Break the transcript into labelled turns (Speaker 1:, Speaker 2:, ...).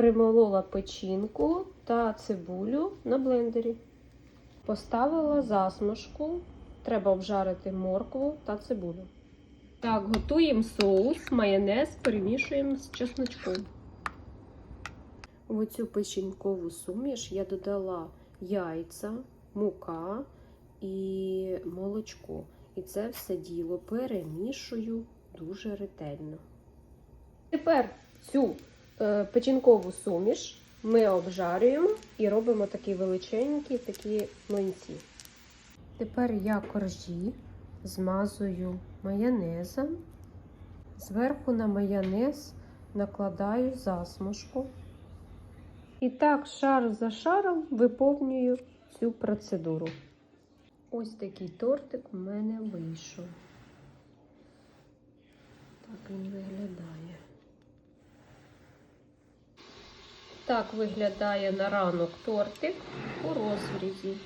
Speaker 1: Перемолола печінку та цибулю на блендері. Поставила засмажку. Треба обжарити моркву та цибулю. Так, готуємо соус, майонез, перемішуємо з чесночком. В оцю печінкову суміш я додала яйця, мука і молочко. І це все діло перемішую дуже ретельно. Тепер цю печінкову суміш ми обжарюємо і робимо такі величенькі такі млинці. Тепер я коржі змазую майонезом. Зверху на майонез накладаю засмажку. І так, шар за шаром виповнюю цю процедуру. Ось такий тортик у мене вийшов. Так він виглядає. Так виглядає на ранок тортик у розрізі.